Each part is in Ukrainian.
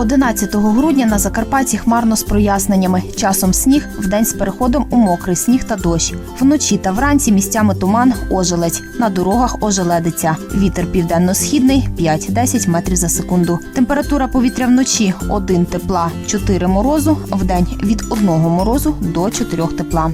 11 грудня на Закарпатті хмарно з проясненнями. Часом сніг, вдень з переходом у мокрий сніг та дощ. Вночі та вранці місцями туман, ожеледь. На дорогах ожеледиться. Вітер південно-східний 5-10 метрів за секунду. Температура повітря вночі 1 тепла, 4 морозу, вдень від 1 морозу до 4 тепла.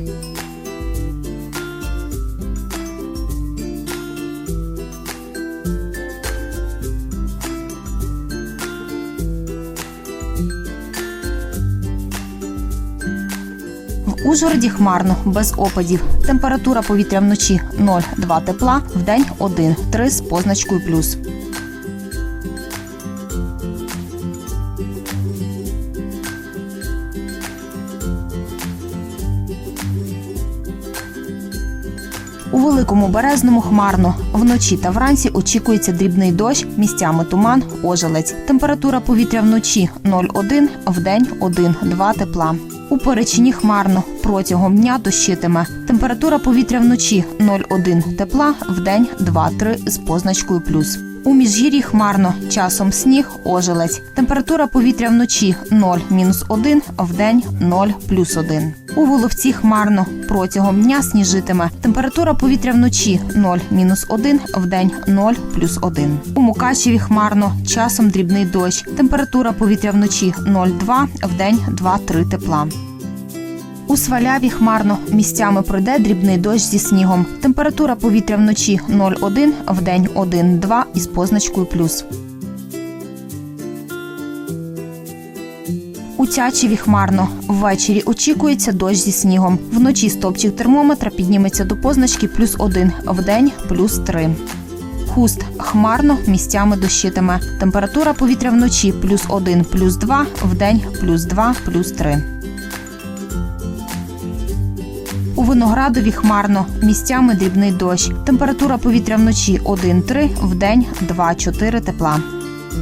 Ужгороді хмарно, без опадів. Температура повітря вночі 0,2 тепла, вдень 1,3 з позначкою плюс. У великому березному хмарно. Вночі та вранці очікується дрібний дощ, місцями туман, ожелець. Температура повітря вночі 0,1, вдень 1,2 тепла. У Перечині хмарно. Протягом дня дощитиме. Температура повітря вночі 0,1 тепла, вдень 2-3 з позначкою плюс. У міжгір'ї хмарно, часом сніг, ожелець. Температура повітря вночі 0 мінус 1, вдень 0 плюс 1. У Воловці хмарно, протягом дня сніжитиме. Температура повітря вночі 0 мінус 1, вдень 0 плюс 1. У Мукачеві хмарно, часом дрібний дощ. Температура повітря вночі 0,2, вдень 2-3 тепла. У Сваляві хмарно місцями пройде дрібний дощ зі снігом. Температура повітря вночі 0,1, вдень 1,2 із позначкою плюс. У Тячеві хмарно. Ввечері очікується дощ зі снігом. Вночі стопчик термометра підніметься до позначки плюс 1, вдень плюс 3. Хуст хмарно місцями дощитиме. Температура повітря вночі плюс 1, плюс 2, вдень плюс 2, плюс 3. У Виноградові хмарно, місцями дрібний дощ. Температура повітря вночі 1-3, вдень 2-4 тепла.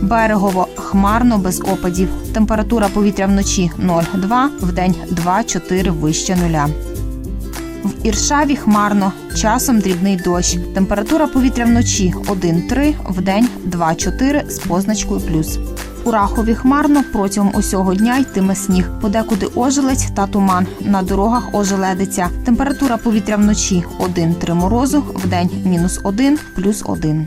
Берегово хмарно без опадів. Температура повітря вночі 0,2, вдень 2-4 вище нуля. В Іршаві хмарно, часом дрібний дощ. Температура повітря вночі 1-3, вдень 2-4 з позначкою плюс. У Рахові хмарно протягом усього дня йтиме сніг. Подекуди ожеледь та туман. На дорогах ожеледиться. Температура повітря вночі 1-3 морозу, вдень мінус 1, плюс 1.